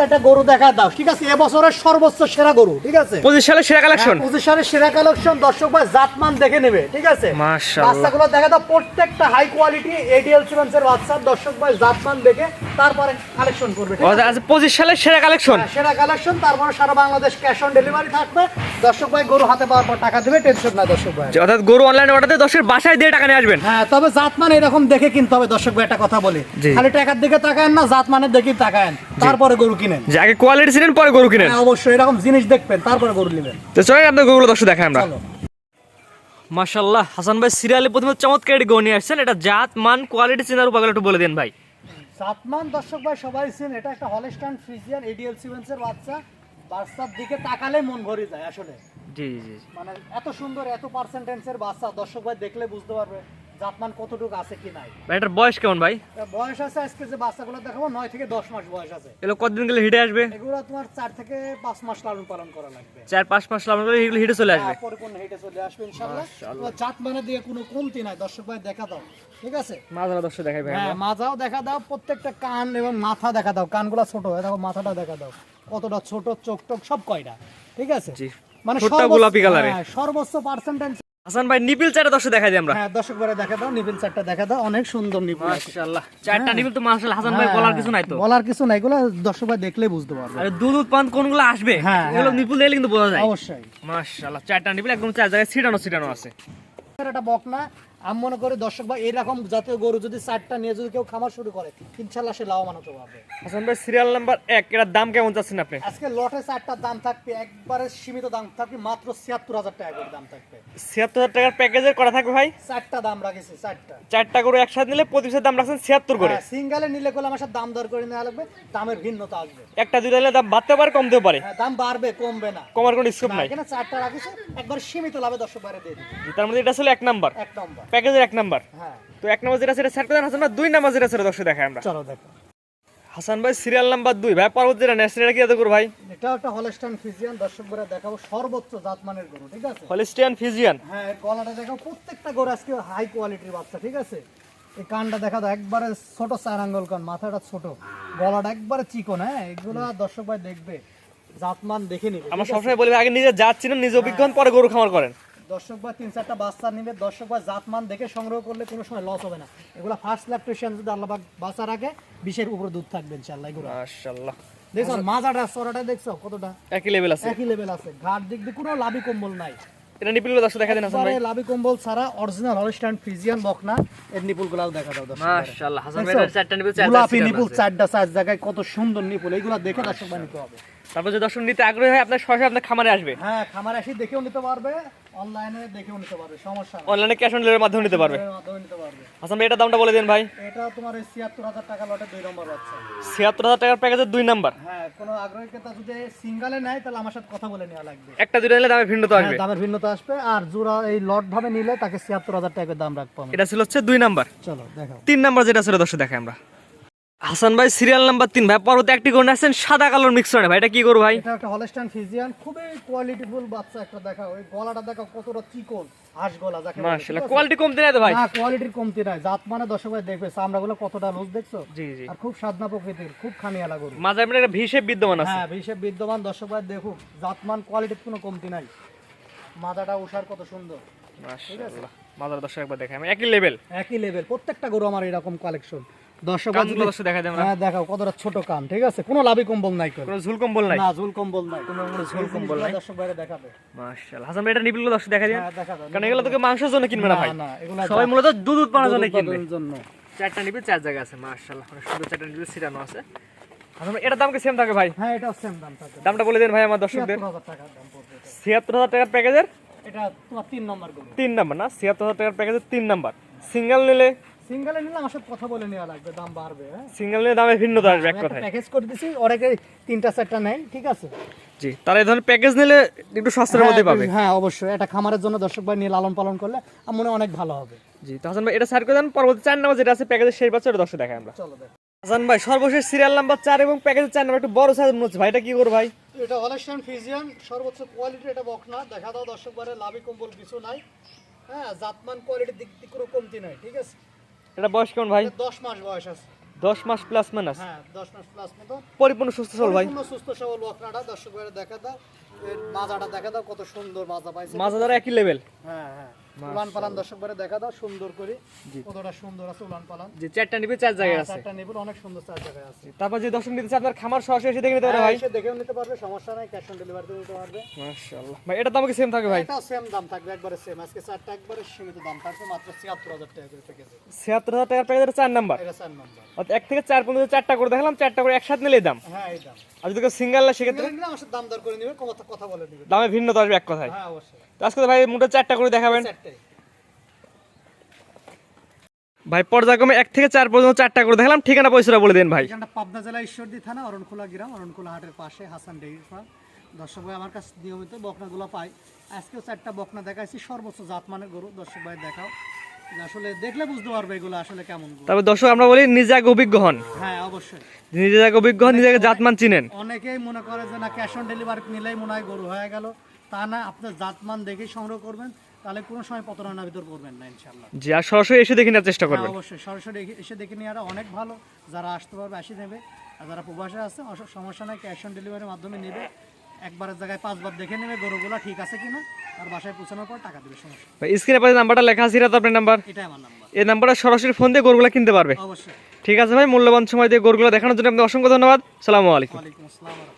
একটা গরু দেখা দাও ঠিক আছে? এবছরের সর্বোচ্চ সেরা গরু ঠিক আছে? পঁচিশ সালের সেরা কালেকশন হ্যাঁ, পঁচিশ সালের সেরা কালেকশন দর্শক ভাই জাতমান দেখে নেবে ঠিক আছে? বাচ্চাগুলো দেখা দাও প্রত্যেকটা হাই কোয়ালিটি এডিএল সিমেন্সের বাচ্চা দর্শক ভাই জাতমান দেখে তারপরে কালেকশন করবে পঁচিশ সালের সেরা কালেকশন হ্যাঁ, সেরা কালেকশন তারপরে সারা বাংলাদেশ ক্যাশ অন ডেলিভারি থাকবে। দর্শক ভাই গরু হাতে পাওয়ার পর টাকা দেবে টেনশন না দর্শক ভাই। অর্থাৎ গরু অনলাইনে অর্ডার দিয়ে দশের বাসায় দিয়ে টাকা নিয়ে আসবেন। হ্যাঁ তবে জাতমান এরকম দেখে কিনতে হবে দর্শক ভাই একটা কথা বলি। খালি টাকার দিকে তাকায়েন না জাতমানের দিকে তাকায়েন। তারপরে গরু কিনেন। যে আগে কোয়ালিটি ছিলেন পরে গরু কিনেন। হ্যাঁ অবশ্যই এরকম জিনিস দেখবেন তারপরে গরু নেবেন। তো চলেন আপনার গরুগুলো দর্শক দেখাই আমরা। মাশাল্লাহ হাসান ভাই সিরিয়ালে প্রথমে চমৎকার একটি গরু নিয়ে আসছেন। এটা জাত মান কোয়ালিটি চেনার উপায়গুলো একটু বলে দেন ভাই। সাতমান দর্শক ভাই সবাই চেন এটা একটা হলস্টাইন ফ্রিজিয়ান এডিএল সিমেন্সের বাচ্চা। বাচ্চার দিকে তাকালে মন ভরে যায় আসলে। জি জি মানে এত সুন্দর এত পার্সেন্টেন্সের বাচ্চা দর্শক ভাই দেখলে বুঝতে পারবে জাতমান কতটুকু আছে কি নাই। এটার বয়স কেমন ভাই? বয়স আছে আজকে যে বাচ্চাগুলো দেখাবো থেকে দশ মাস বয়স আছে। এগুলো কতদিন গেলে হিটে আসবে? এগুলো তোমার থেকে মাস লালন পালন করা লাগবে। চার পাঁচ মাস লাগানো গেলে এগুলো হিটে চলে আসবে? পরিপূর্ণ হেঁটে চলে আসবে দিয়ে কোনো কমতি নাই দর্শক ভাই দেখা দাও ঠিক আছে? মাঝারা দর্শক দেখাই ভাই হ্যাঁ মাথাও দেখা দাও প্রত্যেকটা কান এবং মাথা দেখা দাও কানগুলো ছোট হয়ে দেখো মাথাটা দেখা দাও। কতটা ছোট চোখ টোক সব কয়টা? ঠিক আছে? মানে গোলাপি কালারে। হ্যাঁ, সর্বোচ্চ পার্সেন্টেজ হাসান ভাই নিপিল চারটা দর্শক দিই আমরা। হ্যাঁ দর্শক দেখা দাও নিবিল চারটা দেখা দাও অনেক সুন্দর আছে। মাশাআল্লাহ চারটা নিপিল তো মাশাআল্লাহ হাসান ভাই হ্যাঁ, বলার কিছু নাই তো। বলার কিছু নাই এগুলো দর্শক ভাই দেখলেই বুঝতে পারবে। আর দুধ উৎপাদন কোনগুলো আসবে? হ্যাঁ, এগুলো হ্যাঁ। নিপুল দিলে কিন্তু বোঝা যায়। অবশ্যই। মাশাআল্লাহ চারটা নিপিল একদম চার জায়গায় ছিটানো ছিটানো আছে। এটা বকনা আমি মনে করি দর্শক ভাই এরকম জাতীয় গরু যদি চারটা নিয়ে যদি কেউ খামার শুরু করে ইনশাল্লাহ সে লাভবান হতে পারবে। হাসান ভাই সিরিয়াল নাম্বার এক এটার দাম কেমন চাচ্ছেন আপনি? আজকে লটে চারটার দাম থাকবে একবারে সীমিত দাম থাকবে মাত্র ছিয়াত্তর হাজার টাকা করে দাম থাকবে। ছিয়াত্তর হাজার টাকার প্যাকেজের করা থাকবে ভাই? চারটা দাম রাখেছি চারটা। চারটা করে একসাথে নিলে পিসের দাম রাখছেন ছিয়াত্তর করে। সিঙ্গালে নিলে করলে আমার সাথে দাম দর করে নেওয়া লাগবে দামের ভিন্নতা আসবে। একটা দুইটা নিলে দাম বাড়তে পারে কমতেও পারে। হ্যাঁ, দাম বাড়বে কমবে না। কমার কোনো স্কোপ নাই। এখানে চারটা রাখিছি একবার সীমিত লাভে দর্শক বাইরে দিয়ে দিবি তার মধ্যে এটা ছিল এক নাম্বার এক নম্বর প্যাকেজের এক নাম্বার। হ্যাঁ। তো এক নাম্বার যেটা সেটা সেট করে হাসান ভাই দুই নাম্বার যেটা সেটা দর্শক দেখাই আমরা। চলো দেখো। হাসান ভাই সিরিয়াল নাম্বার দুই। ভাই পরবর্তী যেটা নেক্সট এটা কি এত করব ভাই? এটা একটা হলস্টাইন ফিজিয়ান দর্শক বাইরে দেখাবো সর্বোচ্চ জাতমানের গরু ঠিক আছে? হলিস্টিয়ান ফিজিয়ান হ্যাঁ গলাটা দেখো প্রত্যেকটা গরু আজকে হাই কোয়ালিটির বাচ্চা ঠিক আছে? এই কানটা দেখা দাও একবারে ছোট চার আঙ্গুল কান মাথাটা ছোট। গলাটা একবারে চিকন হ্যাঁ? এগুলো দর্শক ভাই দেখবে জাতমান দেখে নিবে আমরা সবসময় বলি আগে নিজে যাচ্ছিলেন নিজে অভিজ্ঞান পরে গরু খামার করেন। দর্শক ভাই তিন চারটা বাচ্চা নিবে। দর্শক ভাই জাতমান দেখে সংগ্রহ করলে কোনো সময় লস হবে না। এগুলো ফার্স্ট ল্যাকটেশন যদি আল্লাহ বাচ্চা রাখে বিশের উপরে দুধ থাকবে ইনশাআল্লাহ এগুলো। মাশাআল্লাহ। দেখছ মাজাটা সরাটা দেখছ কতটা? একই লেভেল আছে। একই লেভেল আছে। ঘাট দিক দিয়ে কোনো লাভি কম্বল নাই। এটা নিপিল দর্শক দেখা দেন হাসান ভাই। লাভি কম্বল ছাড়া অরিজিনাল হলস্টাইন ফ্রিজিয়ান বকনা এর নিপুলগুলোও দেখা দাও দর্শক মাশাআল্লাহ হাসান ভাই দেখছ? এটার চারটা গোলাপি নিপুল চারটা চার জায়গায় কত সুন্দর নিপুল এইগুলো দেখে দর্শক ভাই নিতে হবে। তারপর যে দর্শক নিতে আগ্রহী হয় আপনার সরাসরি আপনার খামারে আসবে। হ্যাঁ খামার এসে দেখেও নিতে পারবে অনলাইনে দেখেও নিতে পারবে সমস্যা নাই। অনলাইনে ক্যাশ অন ডেলিভারির মাধ্যমে নিতে পারবে। মাধ্যমে নিতে পারবে। হাসান ভাই এটার দামটা বলে দিন ভাই। এটা তোমার ওই ছিয়াত্তর হাজার টাকা লটে দুই নম্বর বাচ্চা। ছিয়াত্তর হাজার টাকার প্যাকেজের দুই নাম্বার হ্যাঁ কোনো আগ্রহী ক্রেতা যদি সিঙ্গেলে নেয় তাহলে আমার সাথে কথা বলে নেওয়া লাগবে। একটা দুইটা নিলে দামে ভিন্নতা আসবে। হ্যাঁ, দামের ভিন্নতা আসবে আর জোড়া এই লট ভাবে নিলে তাকে ছিয়াত্তর হাজার টাকা দাম রাখব এটা ছিল হচ্ছে দুই নাম্বার চলো দেখো তিন নাম্বার যেটা ছিল দর্শক দেখে আমরা। হাসান ভাই সিরিয়াল নাম্বার তিন। ভাই পরবর্তী একটি গরু আসছেন সাদা কালোর মিক্সড ভাই এটা কি করব ভাই? এটা একটা হলস্টাইন ফিজিয়ান খুবই কোয়ালিটিফুল বাচ্চা একটা দেখা। ওই গলাটা দেখা কতটা চিকন হাঁস গলা যাকে মাশাআল্লাহ কোয়ালিটি কমতে নাই তো ভাই? না কোয়ালিটির কমতি নাই। জাত মানে দর্শক ভাই দেখবে চামড়াগুলো কতটা লুজ দেখছ? জি জি। আর খুব সাদনা প্রকৃতির খুব খানিয়ালা গরু। মাঝে মানে একটা ভিসে বিদ্যমান আছে। হ্যাঁ হিসেব বিদ্যমান দর্শক ভাই দেখুক জাতমান কোয়ালিটির কোনো কমতি নাই। মাথাটা উষার কত সুন্দর। মাশাআল্লাহ মাদার দর্শক একবার দেখে। আমি একই লেভেল একই লেভেল প্রত্যেকটা গরু আমার এরকম কালেকশন দর্শক হ্যাঁ দেখাও কতটা ছোট কান ঠিক আছে? কোনো লাভি কম্বল নাই কোনো ঝুল কম্বল নাই? না ঝুল কম্বল নাই। কোনো কোনো ঝুল কম্বল নাই? দর্শক ভাইরা দেখাবে। মাশাআল্লাহ। হাসান ভাই এটা নিবিল দর্শক দেখা দেন। কারণ এগুলো তোকে মাংসের জন্য কিনবে না ভাই। সবাই মূলত দুধ উৎপাদনের জন্য কিনবে। চারটা নিবি চার জায়গা আছে মাশাআল্লাহ। সুন্দর চারটা নিবি ছিটানো আছে। এটার দাম কি সেম থাকে ভাই? হ্যাঁ এটা সেম দাম থাকে। দামটা বলে দেন ভাই আমার দর্শকদের। ছিয়াত্তর হাজার টাকার প্যাকেজের? এটা তোমার তিন নম্বর গরু। নাম্বার না? ছিয়াত্তর হাজার টাকার প্যাকেজের তিন নাম্বার। সিঙ্গেল নিলে সিঙ্গেলে নিলে আমার সাথে কথা বলে নেওয়া লাগবে দাম বাড়বে হ্যাঁ? সিঙ্গেল নিলে দামে ভিন্নতা আসবে এক কথায়। প্যাকেজ করে দিছি অনেকে তিনটা চারটা নেয় ঠিক আছে? জি এই ধরনের প্যাকেজ নিলে একটু সস্তার মধ্যে পাবে। হ্যাঁ, হ্যাঁ অবশ্যই। এটা খামারের জন্য দর্শক ভাই নিয়ে লালন পালন করলে আমার মনে অনেক ভালো হবে। জি তো হাসান ভাই এটা করে দেন পরবর্তী চার নাম্বার যেটা আছে প্যাকেজের সেই বছর দর্শক দেখাই আমরা। চলো হাসান ভাই সর্বশেষ সিরিয়াল নাম্বার চার এবং প্যাকেজের চার নাম্বার একটু বড় সাইজ মনে হচ্ছে ভাই এটা কি করব ভাই? এটা হলেস্টাইন ফিজিয়ান সর্বোচ্চ কোয়ালিটি এটা বকনা দেখা দাও দর্শক বারে লাভি কম্বল কিছু নাই। হ্যাঁ জাতমান কোয়ালিটির দিক থেকে কোনো কমতি নাই ঠিক আছে? এটা বয়স কেমন ভাই? এটা দশ মাস বয়স আছে। দশ মাস প্লাস মাইনাস হ্যাঁ দশ মাস প্লাস মতো। পরিপূর্ণ সুস্থ সবল ভাই। পরিপূর্ণ সুস্থ সবল বকনাটা দর্শক ভাইরা দেখা দাও। এর মাজাটা দেখা দাও কত সুন্দর মাজা পাইছে। মাজা দ্বারা একই লেভেল হ্যাঁ হ্যাঁ। উলান পালান দর্শক ভাইরা দেখা দাও সুন্দর করে। কতটা সুন্দর আছে উলান পালান যে চারটা নিবে চার জায়গায় আছে। চারটা নেবুল অনেক সুন্দর চার জায়গায় আছে। তারপর যে দর্শক নিতেছে আপনার খামার সরাসরি এসে দেখে নিতে পারে হ্যাঁ, ভাই। এসে দেখেও নিতে পারবে সমস্যা নাই ক্যাশ অন ডেলিভারিতে নিতে পারবে। মাশাআল্লাহ। ভাই এটা তো আমাকে সেম থাকে ভাই? এটাও সেম দাম থাকবে একবারে সেম আজকে চারটা একবারে সীমিত দাম থাকবে মাত্র ছিয়াত্তর হাজার টাকা করে প্যাকেজে ছিয়াত্তর হাজার টাকার প্যাকেজের চার নাম্বার। এটা চার নম্বর। অর্থাৎ এক থেকে চার পর্যন্ত চারটা করে দেখালাম চারটা করে একসাথে নিলেই দাম। হ্যাঁ এই দাম। আর যদি সিঙ্গেল না সেক্ষেত্রে? নিলে দাম দর করে নিবে কথা কথা বলে নিবে। দামে ভিন্নতা আসবে এক কথায়। হ্যাঁ অবশ্যই। আজকে ভাই মোটা চারটা করে দেখাবেন। ভাই পর্যায়ক্রমে এক থেকে চার পর্যন্ত চারটা করে দেখালাম। ঠিকানা পয়সাটা বলে দেন ভাই। পাবনা জেলা ঈশ্বরদী থানা অরণখোলা গ্রাম অরণখোলা হাটের পাশে হাসান ডেইরি ফার্ম। দর্শক ভাই আমার কাছে নিয়মিত বকনাগুলো পাই। আজকেও চারটা বকনা দেখাইছি সর্বোচ্চ জাতমানের গরু। দর্শক ভাই দেখাও। আসলে দেখলে বুঝতে পারবে এগুলো আসলে কেমন গরু। তারপর দর্শক আমরা বলি নিজে আগে অভিজ্ঞ হন। হ্যাঁ অবশ্যই। নিজে আগে অভিজ্ঞ হন নিজে আগে জাতমান চিনেন। অনেকেই মনে করে যে না ক্যাশ অন ডেলিভারি নিলেই মনে হয় গরু হয়ে গেল। তা না আপনার জাতমান দেখেই সংগ্রহ করবেন তাহলে কোনো সময় প্রতারণার ভিতর করবেন না ইনশাল্লাহ যে আর সরাসরি এসে দেখে নেওয়ার চেষ্টা হ্যাঁ, করবেন। অবশ্যই সরাসরি এসে- দেখে নেওয়াটা অনেক ভালো যারা আসতে পারবে আসি নেবে। আর যারা প্রবাসে আছে সমস্যা নাই ক্যাশ অন ডেলিভারির মাধ্যমে নেবে। একবারের জায়গায় পাঁচবার দেখে নেবে গরুগুলো ঠিক আছে কিনা আর বাসায় পৌঁছানোর পর টাকা দেবে সমস্যা ভাই স্ক্রিনে পাশে নাম্বারটা লেখা আছে এটা তো আপনার নাম্বার। এটাই আমার নাম্বার। এই নাম্বারটা সরাসরি ফোন দিয়ে গরুগুলো কিনতে পারবে। অবশ্যই। ঠিক আছে ভাই মূল্যবান সময় দিয়ে গরুগুলো দেখানোর জন্য আপনাকে অসংখ্য ধন্যবাদ। সালামু আলাইকুম। আসসালাম। ওয়া রাহমাতুল্লাহ।